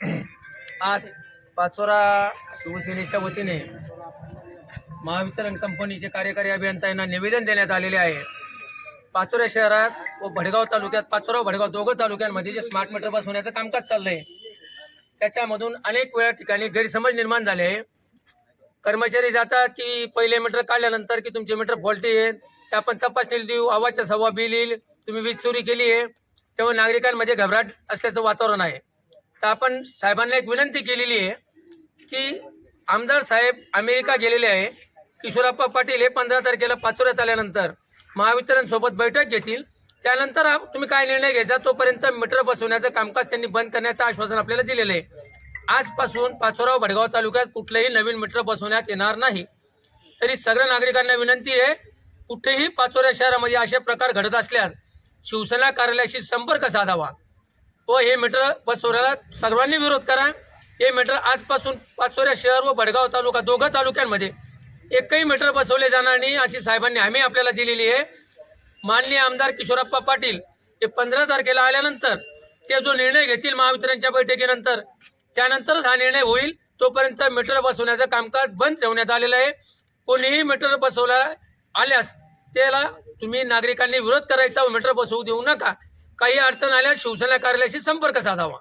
आज पाचोरा शिवसेनेच्या वतीने महावितरण कंपनीचे कार्यकारी अभियंता यांना निवेदन देण्यात आलेले आहे. पाचोरा शहरात व भडगाव तालुक्यात पाचोरा भडगाव दोघं तालुक्यांमध्ये जे स्मार्ट मीटर बसवण्याचं कामकाज चाललंय त्याच्यामधून अनेक वेळा ठिकाणी गैरसमज निर्माण झाले आहे. कर्मचारी जातात की पहिले मीटर काढल्यानंतर की तुमचे मीटर फॉल्टी आहेत ते आपण तपासणी देऊ आवाजच्या सव्वा बिल येईल तुम्ही वीज चोरी केली आहे तेव्हा नागरिकांमध्ये घबराट असल्याचं वातावरण आहे. तर आपण साहेबांना एक विनंती केलेली आहे की आमदार साहेब अमेरिका गेलेले आहे. किशोरप्पा पाटील हे पंधरा तारखेला पाचोऱ्यात आल्यानंतर महावितरणसोबत बैठक घेतील. त्यानंतर तुम्ही काय निर्णय घ्यायचा? तोपर्यंत मीटर बसवण्याचं कामकाज त्यांनी बंद करण्याचं आश्वासन आपल्याला दिलेलं आहे. आजपासून पाचोराव भडगाव तालुक्यात कुठलंही नवीन मीटर बसवण्यात येणार नाही. तरी सगळ्या नागरिकांना विनंती आहे कुठेही पाचोऱ्या शहरामध्ये असे प्रकार घडत असल्यास शिवसेना कार्यालयाशी संपर्क साधावा. व हे मीटर बसवण्याला सर्वांनी विरोध करा. हे मीटर आजपासून पाचोऱ्या शहर व भडगाव तालुका दोघं तालुक्यांमध्ये एकही मीटर बसवले जाणार नाही अशी साहेबांनी हमी आपल्याला दिलेली आहे. माननीय आमदार किशोरप्पा पाटील हे पंधरा तारखेला आल्यानंतर ते जो निर्णय घेतील महावितरणच्या बैठकीनंतर त्यानंतरच हा निर्णय होईल. तोपर्यंत मीटर बसवण्याचं कामकाज बंद ठेवण्यात आलेलं आहे. कोणीही मीटर बसवला आल्यास त्याला तुम्ही नागरिकांनी विरोध करायचा व मीटर बसवू देऊ नका. काही अडचण आल्यास शिवसेना कार्यालयाशी संपर्क साधावा.